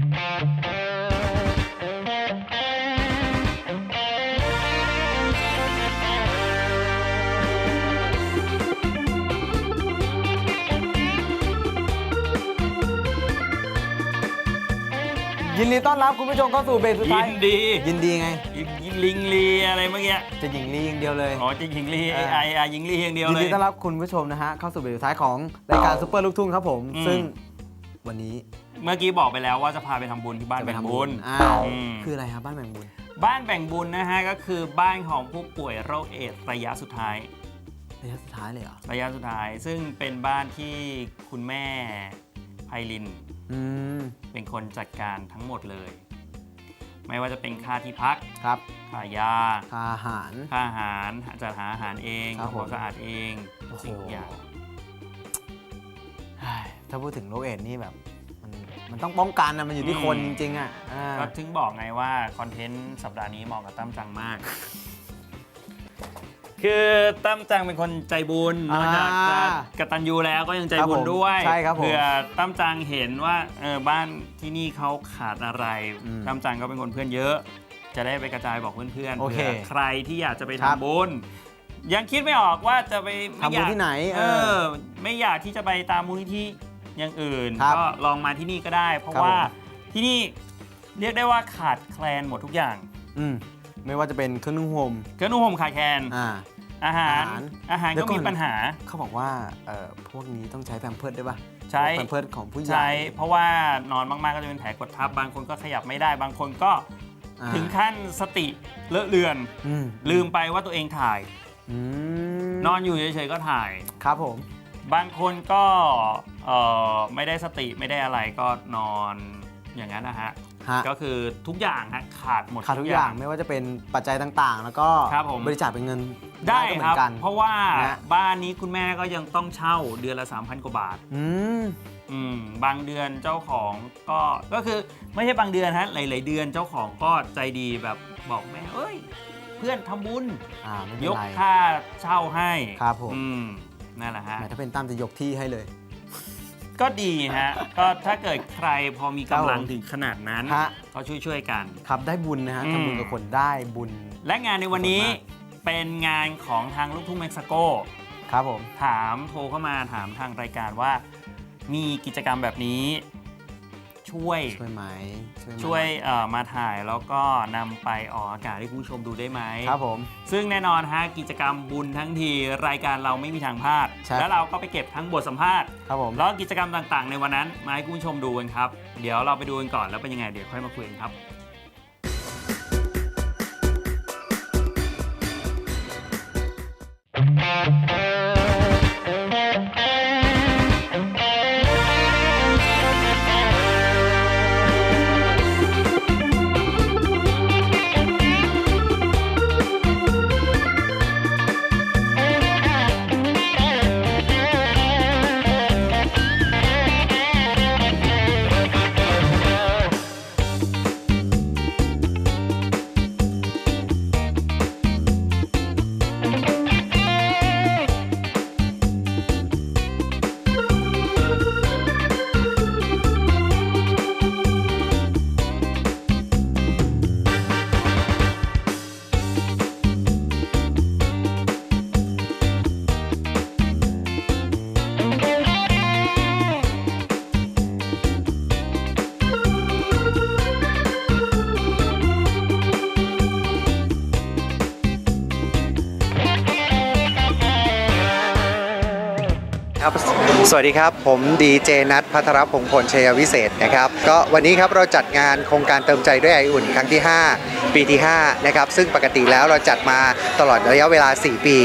ยินดีต้อนรับคุณผู้ชมเข้าสู่เบรกสุดยิท้าย นดียินดีไง ยิงยิงลิงลีอะไรเมื่อกี้จะหญิงลีอย่างเดียวเลย อ๋อจะยิงลีเอไออไอยิงลีอย่างเดียวยินเลดียต้อนรับคุณผู้ชมนะฮะเข้าสู่เบรกสุดท้ายของรายการซุปเปอร์ลูกทุ่งครับผม อืม ซึ่งวันนี้ เมื่อกี้บอกไปแล้วว่าจะพาไปทำบุญที่บ้านจะไปแบ่งทำบุญอ้าวอืมคืออะไรครับบ้านแบ่งบุญ บ้านแบ่งบุญนะฮะก็คือบ้านของผู้ป่วยโรคเอดส์ระยะสุดท้าย ระยะสุดท้ายเลยเหรอระยะสุดท้าย ซึ่งเป็นบ้านที่คุณแม่ไพลิน อืมเป็นคนจัดการทั้งหมดเลย ไม่ว่าจะเป็นค่าที่พัก ครับค่ายา ทาอาหาร ค่าอาหารจัดหาอาหารเองครับทำความผมสะอาดเองโอ้โห สิ่งทุกอย่างเฮ้ยถ้าพูดถึงโรคเอดส์นี่แบบ มันมันต้องป้องกันนะมันอยู่ที่คนจริงๆอะอ่าก็ถึงบอกไงว่า คอนเทนต์สัปดาห์นี้เหมาะกับตั้มจังมาก คือตั้มจังเป็นคนใจบุญนอกจากจะกตัญญูแล้วก็ยังใจบุญด้วยใช่ครับผมเผื่อตั้มจังเห็นว่าเออบ้านที่นี่เขาขาดอะไรอืมตั้มจังก็เป็นคนเพื่อนเยอะ จะได้ไปกระจายบอกเพื่อนๆโอเค เผื่อใครที่อยากจะไปครับทำบุญยังคิดไม่ออกว่าจะไปม่ทำบุญอยาก ที่ไหน เอเออ อ ไม่อยากที่จะไปตามมูลนิธิ อย่างอื่น ครับก็ลองมาที่นี่ก็ได้ เพราะครับว่าผม ที่นี่เรียกได้ว่าขาดแคลนหมดทุกอย่าง อืมไม่ว่าจะเป็นเครื่องนุ่งห่มเครื่องนุ่งห่มขาดแคลนอ่า อาหาร อาหารอาหารเดี๋ก็ยวก่อนมีปัญหา เขาบอกว่าเอ่อพวกนี้ต้องใช้แพมเพิร์ดด้วยป่ะใช้ แพมเพิร์ดของผู้ใหญ่ใช้เพราะว่านอนมาก ๆ ก็จะเป็นแผลกดทับ บางคนก็ขยับไม่ได้ บางคนก็อ่าถึงขั้นสติเลอะเลือน อืมลืมไปว่าตัวเองถ่าย อืมนอนอยู่เฉย ๆ ก็ถ่าย ครับผม บางคนก็เอ่อไม่ได้สติไม่ได้อะไรก็นอนอย่างนั้นนะฮะ ฮะก็คือทุกอย่างฮะขาดหมด ขาดทุกอย่างไม่ว่าจะเป็นปัจจัยต่างๆ แล้วก็ครับผม บริจาคเป็นเงินได้ก็เหมืคอรับ นกัน เพราะว่านะ บ้านนี้คุณแม่ก็ยังต้องเช่าเดือนละ 3,000 กว่าบาท อืม อืมบางเดือนเจ้าของก็ก็คือไม่ใช่บางเดือนฮะหลาย ๆ เดือนเจ้าของก็ใจดีแบบบอกแม่เอ้ย เพื่อนทำบุญอ่าไม่เป็นยกไร ค่าเช่าให้ครับผม อืม นั่นแหละฮะ แหมถ้าเป็นตั้มจะยกที่ให้เลย ก็ดีฮะ ก็ถ้าเกิดใครพอมีกำลังครับผมถึงขนาดนั้น ฮะ ก็ช่วยๆกัน ครับได้บุญนะฮะอืม ทำบุญกับคนได้บุญ และงานในวันนี้ขอบคุณม เป็นงานของทางลูกทุ่งเม็กซิโก ครับผม ถามโทรเข้ามาถามทางรายการว่า มีกิจกรรมแบบนี้ ช่วยช่วยไหมช่วยไหมช่วยเอ่อมาถ่ายแล้วก็นำไปออกอากาศให้คุณผู้ชมดูได้ไหม ครับผม ซึ่งแน่นอนฮะกิจกรรมบุญทั้งทีรายการเราไม่มีทางพลาด ใช่ แล้วเราก็ไปเก็บทั้งบทสัมภาษณ์ ครับผม แล้วก็กิจกรรมต่างๆ ในวันนั้นมาให้คุณผู้ชมดูกันครับ เดี๋ยวเราไปดูกันก่อนแล้วเป็นยังไงเดี๋ยวค่อยมาคุยกันครับ สวัสดีครับ ผมดีเจนัทพัทรพงศ์พลชัยวิเศษนะครับ ก็วันนี้ครับเราจัดงานโครงการเติมใจด้วยไออุ่นครั้งที่ 5 ปีที่5นะครับซึ่งปกติแล้วเราจัดมาตลอดระยะเวลา 4 ปี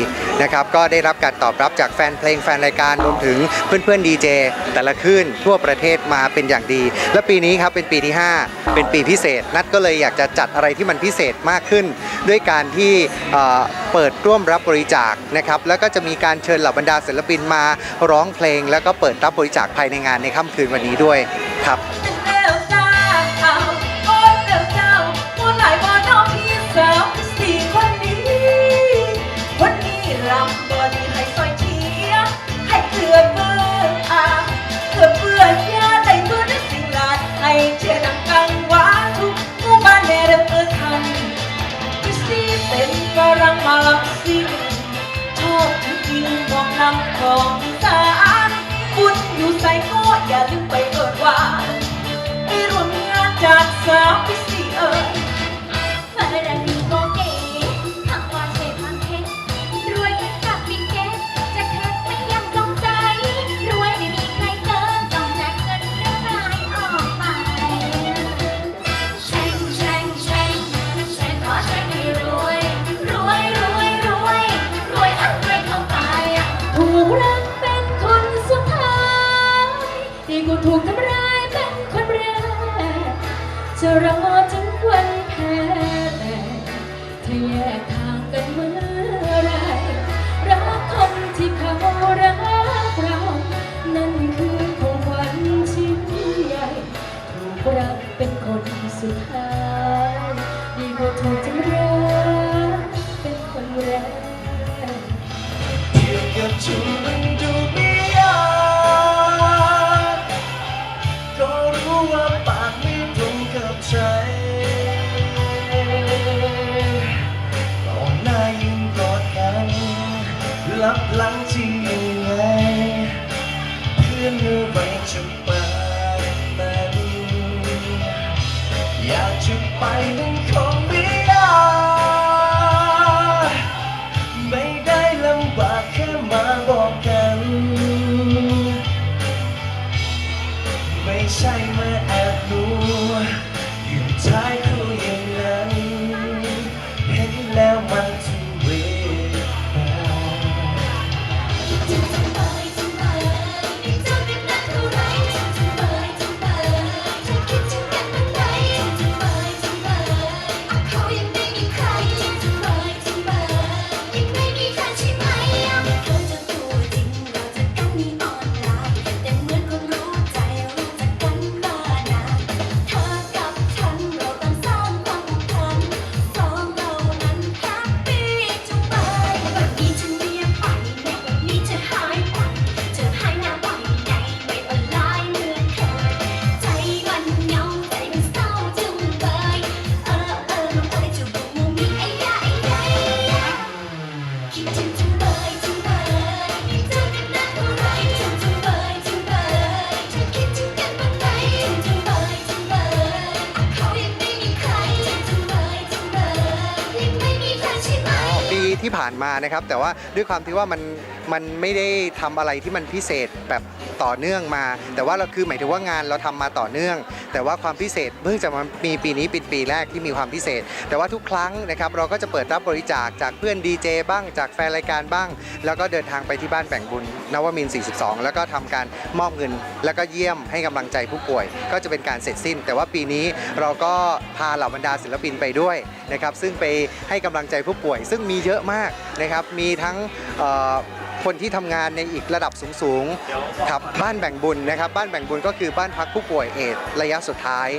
นะครับก็ได้รับการตอบรับจากแฟนเพลงแฟนรายการรวมถึงเพื่อนๆดีเจแต่ละคืนทั่วประเทศมาเป็นอย่างดี และปีนี้ครับเป็นปีที่ 5 เป็นปีพิเศษ นัดก็เลยอยากจะจัดอะไรที่มันพิเศษมากขึ้น ด้วยการที่เเปิดร่วมรับบริจาคนะครับแล้วก็จะมีการเชิญเหล่าบรรดาศิลปินมาร้องเพลง แล้วก็เปิดรับบริจาคภายในงานในค่ำคืนวันนี้ด้วยครับ รังมาลังซิ่งชอบกิงบอกนำของสารคุณอยู่ใส่ก็อย่าลืมไปเอิดว่าไปร่วมงานจากสาวพิเศษเอ่ย จะรอจนวันแพ้แต่ถ้าแยกทาง นมานะครับ แต่ว่าด้วยความที่ว่ามัน มันไม่ได้ทำอะไรที่มันพิเศษแบบต่อเนื่องมา แต่ว่าเราคือหมายถึงว่างานเราทำมาต่อเนื่อง แต่ว่าความพิเศษเพิ่งจะมามีปีนี้เป็นปีแรกที่มีความพิเศษ แต่ว่าทุกครั้งนะครับเราก็จะเปิดรับบริจาคจากเพื่อนดีเจบ้างจากแฟนรายการบ้าง แล้วก็เดินทางไปที่บ้านแบ่งบุญนวมินทร์42 แล้วก็ทำการมอบเงิน แล้วก็เยี่ยมให้กำลังใจผู้ป่วย ก็จะเป็นการเสร็จสิ้น แต่ว่าปีนี้เราก็พาเหล่าบรรดาศิลปินไปด้วยนะครับซึ่งไปให้กำลังใจผู้ป่วย ซึ่งมีเยอะมากนะครับมีทั้งเอ่อ คนที่ทำงานในอีกระดับสูงๆครับบ้านแบ่งบุญนะครับ บ้านแบ่งบุญก็คือบ้านพักผู้ป่วยเอดส์ระยะสุดท้าย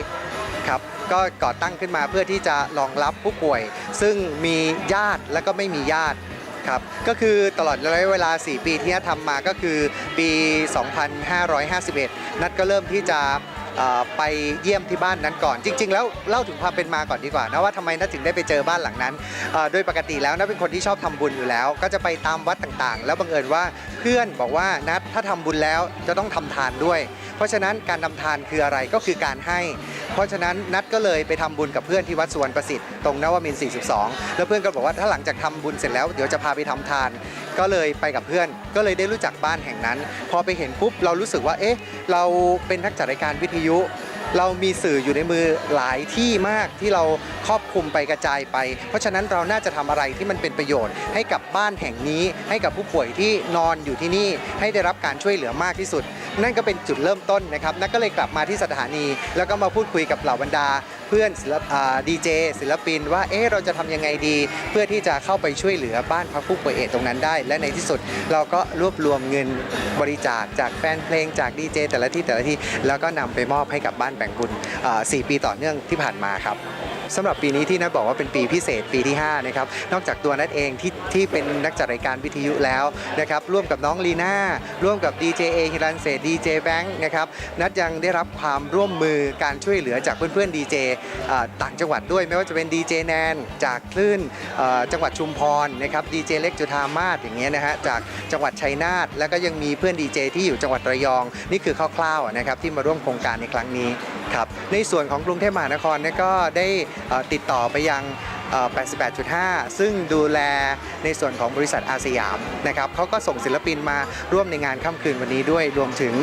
ครับก็ก่อตั้งขึ้นมาเพื่อที่จะรองรับผู้ป่วย ซึ่งมีญาติและก็ไม่มีญาติครับก็คือตลอดระยะเวลา 4 ปีที่นัททำมาก็คือปี 2551 นัทก็เริ่มที่จะ ไปเยี่ยมที่บ้านนั้นก่อน จริง ๆ แล้วเล่าถึงความเป็นมาก่อนดีกว่านะว่าทำไมนัทถึงได้ไปเจอบ้านหลังนั้นโดยปกติแล้วนัทเป็นคนที่ชอบทำบุญอยู่แล้ว ก็จะไปตามวัดต่างๆ แล้วบังเอิญว่าเพื่อนบอกว่านัทถ้าทำบุญแล้วจะต้องทำทานด้วย เพราะฉะนั้นการทำทานคืออะไรก็คือการให้ เพราะฉะนั้นนัดก็เลยไปทำบุญกับเพื่อนที่วัดสุวรรณประสิทธิ์ตรงนวมินทร์42 แล้วเพื่อนก็บอกว่าถ้าหลังจากทำบุญเสร็จแล้วเดี๋ยวจะพาไปทำทาน ก็เลยไปกับเพื่อน ก็เลยได้รู้จักบ้านแห่งนั้น พอไปเห็นปุ๊บเรารู้สึกว่าเอ๊ะเราเป็นนักจัดรายการวิทยุเรามีสื่ออยู่ในมือหลายที่มากที่เราครอบคลุมไปกระจายไป เพราะฉะนั้นเราน่าจะทำอะไรที่มันเป็นประโยชน์ ให้กับบ้านแห่งนี้ ให้กับผู้ป่วยที่นอนอยู่ที่นี่ให้ได้รับการช่วยเหลือมากที่สุด นั่นก็เป็นจุดเริ่มต้นนะครับนั่นก็เลยกลับมาที่สถานี แล้วก็มาพูดคุยกับเหล่าบรรดา เพื่อนศิลปดีเจศิลปินว่าเอ๊ะเราจะทำยังไงดี เพื่อที่จะเข้าไปช่วยเหลือบ้านพักผู้ป่วยเอดตรงนั้นได้ และในที่สุดเราก็รวบรวมเงินบริจาคจากแฟนเพลงจากดีเจแต่ละที่แต่ละที่แล้วก็นำไปมอบให้กับบ้านแบ่งบุญอ่า4ปีต่อเนื่องที่ผ่านมาครับ สำหรับปีนี้ที่นัทบอกว่าเป็นปีพิเศษปีที่5นะครับนอกจากตัวนัทเองที่ที่เป็นนักจัดรายการวิทยุแล้วนะครับร่วมกับน้องลีน่าร่วมกับดีเจเอฮิรันเศษดีเจแบงค์นะครับนัทยังได้รับความร่วมมือการช่วยเหลือจากเพื่อนๆดีเจต่างจังหวัดด้วย ไม่ว่าจะเป็นดีเจแนนจากคลื่นจังหวัดชุมพรนะครับดีเจเล็กจุธามาศอย่างเงี้ยนะฮะจากจังหวัดชัยนาทแล้วก็ยังมีเพื่อนดีเจที่อยู่จังหวัดระยอง นี่คือคร่าวๆนะครับที่มาร่วมโครงการในครั้งนี้ ครับในส่วนของกรุงเทพมหานครเนี่ยก็ได้ติดต่อไปยัง 88.5 ซึ่งดูแลในส่วนของบริษัทอาสยามนะครับเขาก็ส่งศิลปินมาร่วมในงานค่ำคืนวันนี้ด้วยรวมถึง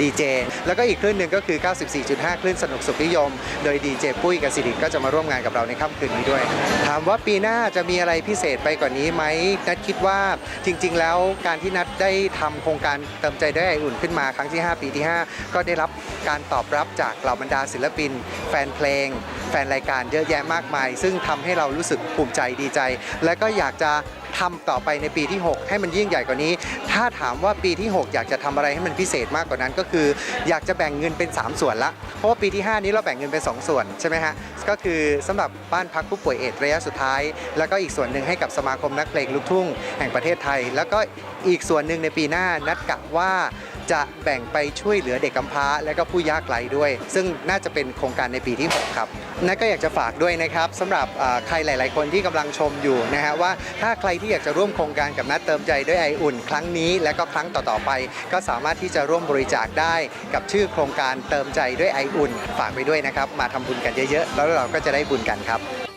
ดีเจแล้วก็อีกคลื่นหนึ่งก็คือ 94.5 คลื่นสนุกสุขนิยม โดยดีเจปุ้ยกับสิริก็จะมาร่วมงานกับเราในค่ำคืนนี้ด้วย ถามว่าปีหน้าจะมีอะไรพิเศษไปกว่านี้ไหมนัทคิดว่าจริง ๆ แล้วการที่นัทได้ทำโครงการเติมใจด้วยไออุ่นขึ้นมาครั้งที่ 5 ปีที่ 5 ก็ได้รับการตอบรับจากเหล่าบรรดาศิลปิน แฟนเพลง แฟนรายการเยอะแยะมากมาย ซึ่งทำให้เรารู้สึกภูมิใจดีใจ และก็อยากจะทำต่อไปในปีที่ 6 ให้มันยิ่งใหญ่กว่านี้ ถ้าถามว่าปีที่ 6 อยากจะทำอะไรให้มันพิเศษมากกว่านั้น ก็คืออยากจะแบ่งเงินเป็น 3 ส่วนละ เพราะว่าปีที่ 5 นี้เราแบ่งเงินเป็น 2 ส่วนใช่ไหมฮะ ก็คือสำหรับบ้านพักผู้ป่วยเอดส์ระยะสุดท้าย แล้วก็อีกส่วนหนึ่งให้กับสมาคมนักเพลงลูกทุ่ง แห่งประเทศไทย แล้วก็อีกส่วนหนึ่งในปีหน้านัดกะว่า จะแบ่งไปช่วยเหลือเด็กกำพร้า และก็ผู้ยากไร้ด้วย ซึ่งน่าจะเป็นโครงการในปีที่ 6 ครับนั่นก็อยากจะฝากด้วยนะครับสำหรับใครหลาย ๆ คนที่กำลังชมอยู่นะฮะว่าถ้าใครที่อยากจะร่วมโครงการกับนัดเติมใจด้วยไออุ่น ครั้งนี้และก็ครั้งต่อ ๆ ไป ก็สามารถที่จะร่วมบริจาคได้กับชื่อโครงการเติมใจด้วยไออุ่น ฝากไปด้วยนะครับ มาทำบุญกันเยอะ ๆ แล้วเราก็จะได้บุญกันครับ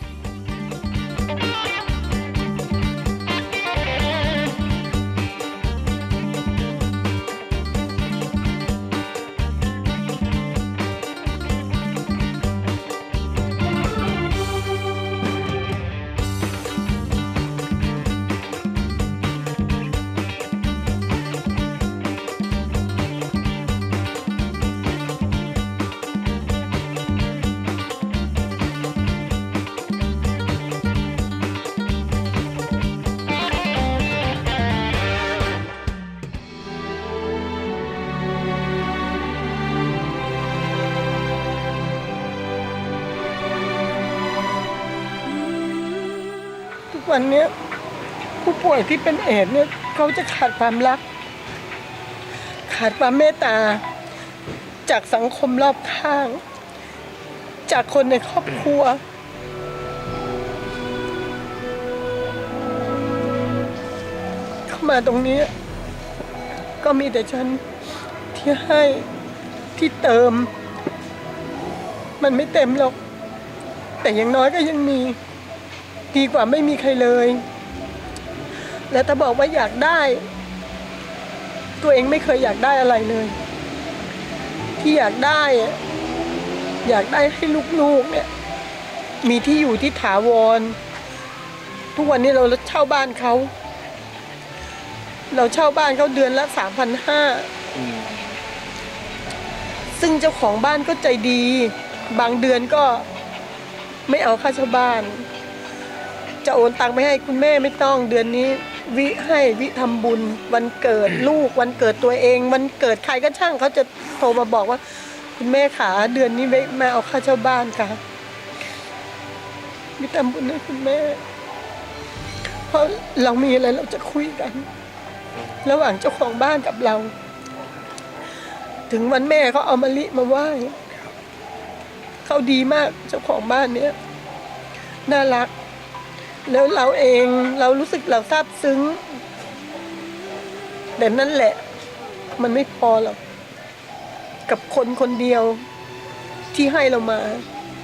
วันนี้ผู้ป่วยที่เป็นเอดส์เนี่ยเขาจะขาดความรัก ขาดความเมตตา จากสังคมรอบข้าง จากคนในครอบครัว เข้ามาตรงนี้ ก็มีแต่ฉันที่ให้ที่เติม มันไม่เต็มหรอก แต่อย่างน้อยก็ยังมี ดีกว่าไม่มีใครเลย และถ้าบอกว่าอยากได้ ตัวเองไม่เคยอยากได้อะไรเลย ที่อยากได้อะอยากได้ให้ลูกๆเนี่ย มีที่อยู่ที่ถาวร ทุกวันนี้เราเช่าบ้านเขาเราเช่าบ้านเขาเดือนละสามพันห้าซึ่งเจ้าของบ้านก็ใจดี บางเดือนก็ไม่เอาค่าเช่าบ้าน จะโอนตังค์ไปให้คุณแม่ไม่ต้องเดือนนี้ วิให้วิทำบุญ วันเกิดลูกวันเกิดตัวเอง วันเกิดใครก็ช่างเขาจะโทรมาบอกว่า คุณแม่ขาเดือนนี้วิมาเอาค่าเช่าบ้านค่ะวิทำบุญให้คุณแม่ เพราะเรามีอะไรเราจะคุยกัน ระหว่างเจ้าของบ้านกับเรา ถึงวันแม่เขาเอามะลิมาไหว้เขาดีมากเจ้าของบ้านเนี้ยน่ารัก แล้วเราเองเรารู้สึกเราซาบซึ้ง แต่นั่นแหละ มันไม่พอหรอก กับคนคนเดียวที่ให้เรามา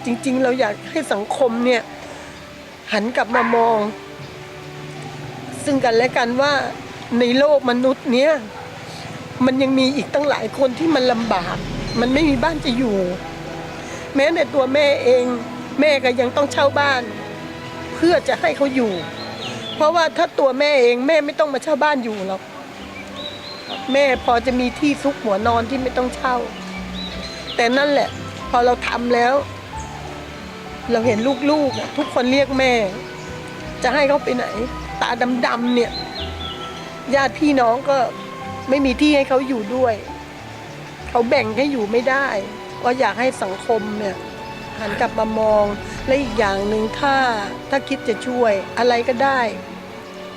จริง ๆ เราอยากให้สังคมเนี่ย หันกลับมามอง ซึ่งกันและกันว่าในโลกมนุษย์เนี้ยมันยังมีอีกตั้งหลายคนที่มันลำบาก มันไม่มีบ้านจะอยู่ แม้แต่ตัวแม่เอง แม่ก็ยังต้องเช่าบ้าน เพื่อจะให้เขาอยู่ เพราะว่าถ้าตัวแม่เองแม่ไม่ต้องมาเช่าบ้านอยู่หรอกแม่พอจะมีที่ซุกหัวนอนที่ไม่ต้องเช่า แต่นั่นแหละ พอเราทำแล้ว เราเห็นลูกๆทุกคนเรียกแม่ จะให้เขาไปไหน ตาดำๆเนี่ยญาติพี่น้องก็ไม่มีที่ให้เขาอยู่ด้วย เขาแบ่งให้อยู่ไม่ได้ ก็อยากให้สังคมเนี่ย หันกลับมามอง และอีกอย่างหนึ่งถ้าถ้าคิดจะช่วยอะไรก็ได้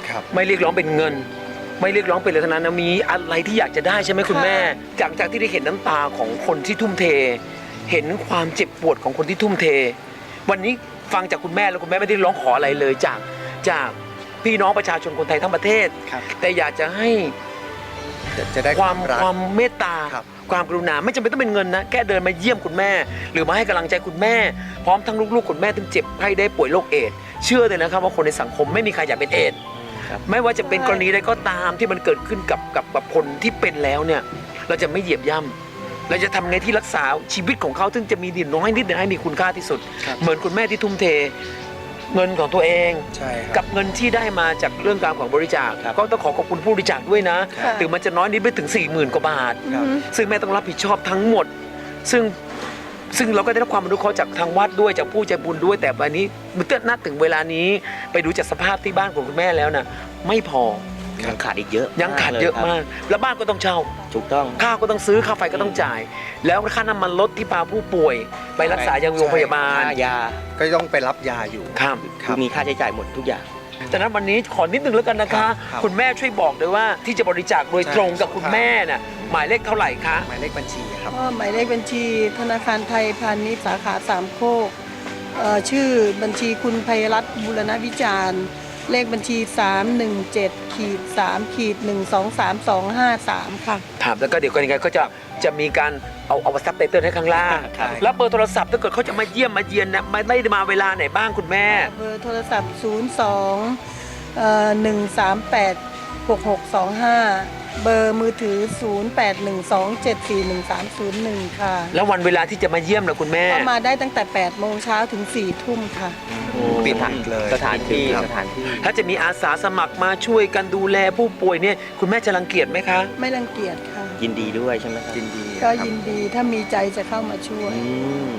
ครับไม่เรียกร้องเป็นเงิน ไม่เรียกร้องเป็นอะไรทั้งนั้นนะมีอะไรที่อยากจะได้ใช่ไหมคุณแม่ จากจากที่ได้เห็นน้ำตาของคนที่ทุ่มเท เห็นความเจ็บปวดของคนที่ทุ่มเท วันนี้ฟังจากคุณแม่แล้วคุณแม่ไม่ได้ร้องขออะไรเลยจากจากพี่น้องประชาชนคนไทยทั้งประเทศ ครับ แต่อยากจะให้ จะจะได้ความรัก ความเมตตา ครับ ความกรุณาไม่จำเป็นต้องเป็นเงินนะแค่เดินมาเยี่ยมคุณแม่ หรือมาให้กำลังใจคุณแม่ พร้อมทั้งลูกๆคุณแม่ถึงเจ็บไข้ได้ป่วยโรคเอดส์เชื่อเลยนะครับว่าคนในสังคมไม่มีใครอยากเป็นเอดส์ ครับ ไม่ว่าจะเป็นกรณีใดก็ตามที่มันเกิดขึ้นกับกับกับคนที่เป็นแล้วเนี่ย เราจะไม่เหยียบย่ำเราจะทำไงที่รักษาชีวิตของเขาซึ่งจะมีดินน้อยนิดแต่ให้มีคุณค่าที่สุด ครับ เหมือนคุณแม่ที่ทุ่มเท เงินของตัวเอง ใช่ครับกับเงินที่ได้มาจากเรื่องการของบริจาค ครับ ก็ต้องขอขอบคุณผู้บริจาคด้วยนะครับถึงมันจะน้อยนิดไปถึง 4 0,000 กว่าบาทครับซึ่งแม่ต้องรับผิดชอบทั้งหมด ซึ่งซึ่งเราก็ได้รับความอนุเคราะห์จากทางวัดด้วยจากผู้ใจบุญด้วย แต่วันนี้เมื่อนัดถึงเวลานี้ ไปดูจากสภาพที่บ้านของคุณแม่แล้วนะไม่พอ ยังขาดอีกเยอะยังขาดเยอะลครับมาก แล้วบ้านก็ต้องเช่า ถูกต้อง ข้าวก็ต้องซื้อ ค่าไฟก็ต้องจ่าย แล้วค่าน้ำมันรถที่พาผู้ป่วย ไปรักษายังโรงพยาบาล ค่ายาก็ต้องไปรับยาอยู่ ครับครับมีค่าใช้จ่ายหมดทุกอย่างดังนั้นวันนี้ขอนิดนึงแล้วกันนะคะ ครับคุณแม่ช่วยบอกด้วยว่าที่จะบริจาคโดยใช่ตรงกับคุณแม่น่ะหมายเลขเท่าไหร่คะ หมายเลขบัญชีครับ ก็หมายเลขบัญชีธนาคารไทยพาณิชย์สาขาสามโคกเอ่อชื่อบัญชีคุณภัยรัตน์บุรณวิจารณ์ เลขบัญชี 317ขีด3ขีด123253 ค่ะถามแล้วก็เดี๋ยวกันยังไงก็จะจะมีการเอาเอาซับไตเติลให้ข้างล่างครับแล้วเบอร์โทรศัพท์ถ้าเกิดเขาจะมาเยี่ยมมาเยียนนะไม่ไม่ได้มาเวลาไหนบ้างคุณแม่ เบอร์โทรศัพท์ 02เอ่อ138 6625 เบอร์มือถือ 0812741301 ค่ะ แล้ววันเวลาที่จะมาเยี่ยมนะคุณแม่ ก็มาได้ตั้งแต่ 8 โมงเช้าถึง 4 ทุ่มค่ะ ปิดเลยสถานที่ครับสถานที่ ถ้าจะมีอาสาสมัครมาช่วยกันดูแลผู้ป่วยเนี่ย คุณแม่จะรังเกียจไหมคะ ไม่รังเกียจค่ะ ยินดีด้วยใช่ไหมครับยินดีก็ครับยินดีถ้ามีใจจะเข้ามาช่วย อืม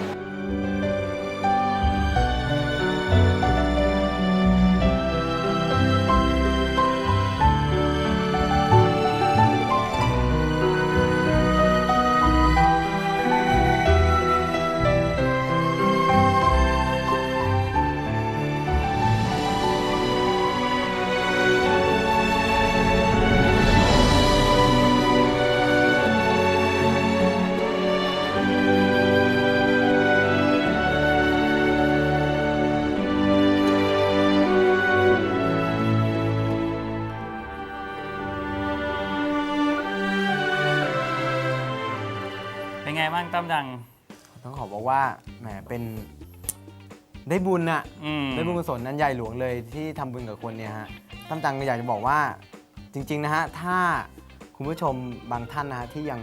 เป็นไงบ้างตั้มดัง ต้องขอบอกว่าแหมเป็นได้บุญอะอืม ได้บุญกุศลนั้นใหญ่หลวงเลยที่ทำบุญกับคนเนี่ยฮะตั้มจังก็อยากจะบอกว่าจริงๆนะฮะถ้าคุณผู้ชมบางท่านนะฮะที่ยัง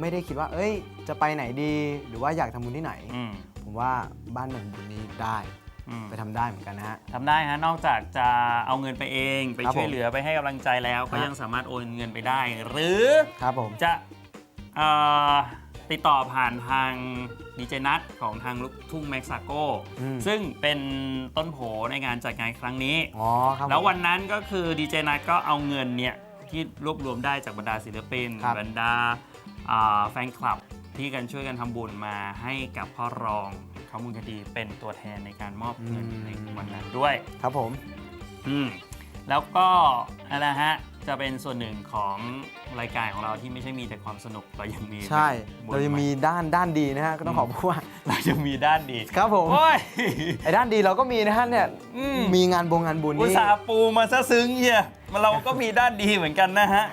ไม่ได้คิดว่า เอ้ย จะไปไหนดี หรือว่าอยากทำบุญที่ไหน อืมผมว่าบ้านหนึ่งบุญนี้ได้อืมไปทำได้เหมือนกันนะฮะ ทำได้ฮะ นอกจากจะเอาเงินไปเอง ไปครับช่วยผมเหลือไปให้กำลังใจแล้ว ก็ฮะ ยังสามารถโอนเงินไปได้ หรือครับผม จะเอ่อ ติดต่อผ่านทางดีเจนัทของทางลูกทุ่งแม็กซาโกอืม ซึ่งเป็นต้นโผในงานจัดงานครั้งนี้ อ๋อครับผม แล้ววันนั้นก็คือดีเจนัทก็เอาเงินเนี่ยที่รวบรวมได้จากบรรดาศิลปิน ครับ บรรดาอ่าแฟนคลับที่กันช่วยกันทำบุญมาให้กับพ่อรองเขามูลคดีเป็นตัวแทนในการมอบเงินในวันนั้นด้วย ครับผม อืมแล้วก็อะไรฮะ จะเป็นส่วนหนึ่งของรายการของเราที่ไม่ใช่มีแต่ความสนุกเรายังมีใช่บุญเราจะมีด้านด้านดีนะฮะก็ต้องขอบอกว่า เรายังมีด้านดีครับผมโอ้ย ไอ้ด้านดีเราก็มีนะฮะเนี่ยอืม มีงานบงงานบุญอุตนี่ส่าห์ปูมาซะซึ้งเฮียมาเราก็มีด้านดีเหมือนกันนะฮะ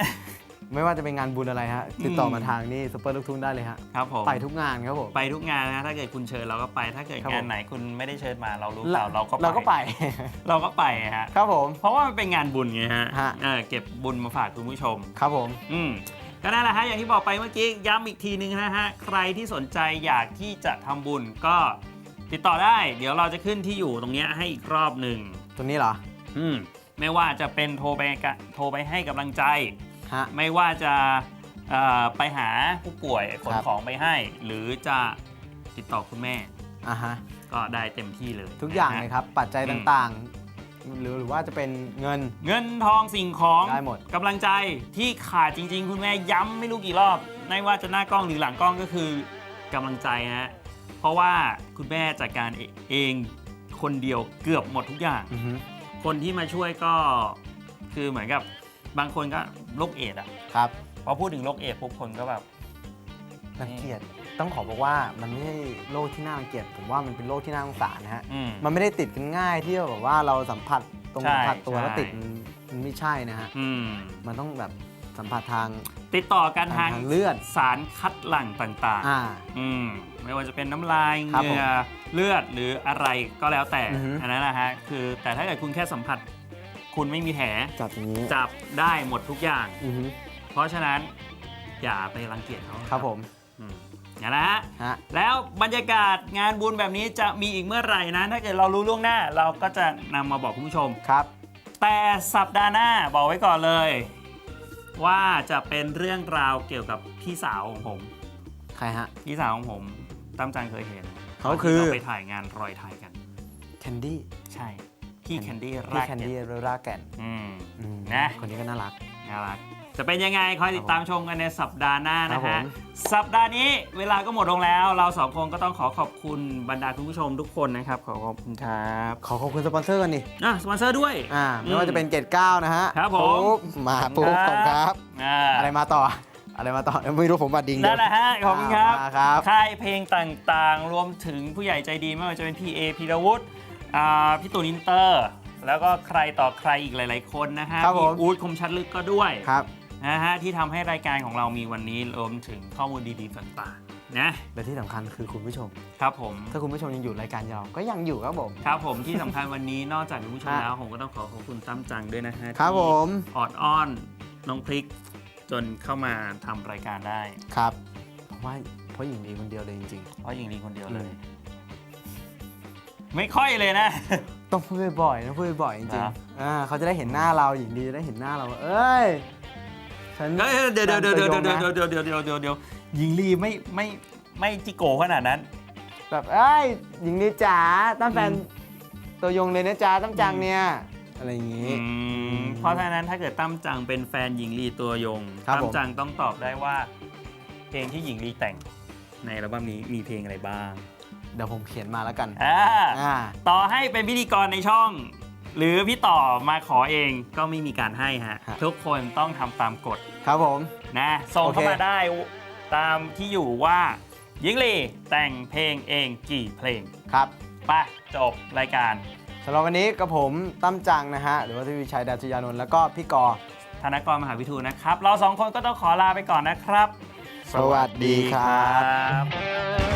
ไม่ว่าจะเป็นงานบุญอะไรฮะ ติดต่ออมมาทางนี่ซุปเปอร์ลูกทุ่งได้เลยฮะ ครับผมไปทุกงานครับผม ไปทุกงานนะถ้าเกิดคุณเชิญเราก็ไป ถ้าเกิดครับงานผมไหนคุณไม่ได้เชิญมาเรารู้เปล่าเราก็ไป เราก็ไป เราก็ไปฮะ ครับผม เพราะว่ามันเป็นงานบุญไงฮะฮะเออเก็บบุญมาฝากคุณผู้ชม ครับผม อืมก็นั่นแหละฮะอย่างที่บอกไปเมื่อกี้ย้ำอีกทีนึงนะฮะใครที่สนใจอยากที่จะทำบุญก็ติดต่อได้ เดี๋ยวเราจะขึ้นที่อยู่ตรงเนี้ยให้อีกรอบหนึ่งตัวนี้เหรอ อืมไม่ว่าจะเป็นโทรไปกะโทรไปให้กำลังใจ ฮะ ไม่ว่าจะเอ่อไปหาผู้ป่วยขนครับ ของไปให้ หรือจะติดต่อคุณแม่อ่าฮะ ก็ได้เต็มที่เลยทุกอย่างนะฮะ เลยครับ ปัจจัยอืม ต่างๆ หรือหรือว่าจะเป็นเงิน เงินทองสิ่งของได้หมด กำลังใจที่ขาดจริง ๆ คุณแม่ย้ำไม่รู้กี่รอบไม่ว่าจะหน้ากล้องหรือหลังกล้องก็คือกำลังใจฮะเพราะว่าคุณแม่จัดการเองคนเดียวเกือบหมดทุกอย่างอือฮึคนที่มาช่วยก็คือเหมือนกับ บางคนก็โรคเอดส์อะครับพอพูดถึงโรคเอดส์ปุ๊บคนก็แบบ รังเกียจต้องขอบอกว่ามันไม่ใช่โรคที่น่ารังเกียจผมว่ามันเป็นโรคที่น่าสงสารนะฮะอืม มันไม่ได้ติดกันง่ายที่แบบว่าเราสัมผัสตรงใช่สัมผัสตัวใช่ แล้วติดมันมันไม่ใช่นะฮะอืม มันต้องแบบสัมผัสทางติดต่อกันทางทางเลือดสารคัดหลั่งต่างอ่า ๆ อืม ไม่ว่าจะเป็นน้ำลายเหครับผมงื่อเลือดหรืออะไรก็แล้วแต่อือฮึ อันนั้นนะฮะคือแต่ถ้าเกิดคุณแค่สัมผัส คุณไม่มีแผลจับอย่างนี้จับได้หมดทุกอย่าง อือฮึเพราะฉะนั้นอย่าไปรังเกียจเขาครับผมอืมอย่างนั้นนะฮะ ฮะ แล้วบรรยากาศงานบุญแบบนี้จะมีอีกเมื่อไหร่นะ ถ้าเกิดเรารู้ล่วงหน้า เราก็จะนำมาบอกคุณผู้ชม ครับ แต่สัปดาห์หน้าบอกไว้ก่อนเลย ว่าจะเป็นเรื่องราวเกี่ยวกับพี่สาวของผม ใครฮะ พี่สาวของผมตั้มจังเคยเห็นเขาคือ ตนที่เราไปถ่ายงานรอยไทยกัน แคนดี้ ใช่ พี่แคนดี้พี่รากแคนเก็ดี้ตรากแก่นอืม อืมนะ คนนี้ก็น่ารัก น่ารักจะเป็นยังไงคอยติดตามชมกันในสัปดาห์หน้าครันะบผฮะมสัปดาห์นี้เวลาก็หมดลงแล้ว เราสองคนก็ต้องขอขอบคุณบรรดาคุณผู้ชมทุกคนนะครับ ขอขอบคุณครับขอขอบคุณสปอนเซอร์กันดิอะสปอนเซอร์ด้วย อ่า ไม่ว่าจะเป็นเกตเก้านะฮะครับผม ปุ๊บมาปุ๊บขอบคุณครับ อ่า อะไรมาต่อ อะไรมาต่อ ไม่รู้ผมบัดดิงเดี๋นั่ยนแหละฮะ ขอบคุณครับมาครับค่ายเพลงต่างๆ รวมถึงผู้ใหญ่ใจดีไม่ว่าจะเป็นพี่เอพีรวุฒิ อ่าพี่ตูนอินเตอร์ แล้วก็ใครต่อใครอีกหลาย ๆ คนนะฮะครับผม พี่อู๊ดคมชัดลึกก็ด้วยครับ นะฮะที่ทำให้รายการของเรามีวันนี้รวมถึงข้อมูลดีๆต่างๆนะและที่สำคัญคือคุณผู้ชม ครับผม ถ้าคุณผู้ชมยังอยู่รายการเราก็ยังอยู่ครับผม ครับผมที่สำคัญวันนี้นอกจากคุณผู้ชมฮะแล้วผมก็ต้องขอขอบคุณตั้มจังด้วยนะฮะครับที่ผมออดอ้อนน้องพริก จนเข้ามาทำรายการได้ ครับเพราะว่าเพราะหญิงดีคนเดียวเลยจริง เพราะหญิงลีคนเดียวเลย อืม ไม่ค่อยเลยนะๆต้องพูดบ่อยๆต้องพูดบ่อยๆจริงนะ ๆอ่าเขาจะได้เห็นหน้าเราหญิงดีจะได้เห็นหน้าเราว่าเอ้ยฉันเอ้ยเดี๋ยวเดี๋ยวเดี๋ยวเดี๋ยวเดี๋ยวตัเดี๋ยวเดี๋ยวเดี๋ยวเดี๋ยวเดี๋ยวหญิงลีไม่ไม่ไม่จิโกขนาดนั้น แบบเอ้ยหญิงดีจ๋าตั้งแฟนอืมตัวยงเลยนะจ๊ะตั้งจังเนี่ยอะไรอย่างงี้ อืมเพราะฉะนั้นถ้าเกิดตั้มจังเป็นแฟนหญิงลีตัวยงครับตั้ผมมจังต้องตอบได้ว่า เพลงที่หญิงลีแต่งในอัลบั้มนี้มีเพลงอะไรบ้าง เดี๋ยวผมเขียนมาแล้วกันอ่าอ่าต่อให้เป็นพิธีกรในช่อง หรือพี่ต่อมาขอเองก็ไม่มีการให้ฮะฮะทุกคนต้องทำตามกฎครับผม นะส่งโอเค เข้ามาได้ตามที่อยู่ว่าหญิงลีแต่งเพลงเองกี่เพลงครับไปจบรายการสำหรับวันนี้กับผมตั้มจังนะฮะหรือว่าทวีชัยดาชยานนท์แล้วก็พี่กอ ธนกรมหาวิทูลนะครับ เราสองคนก็ต้องขอลาไปก่อนนะครับ สวัสดีครับสวัสดีครับ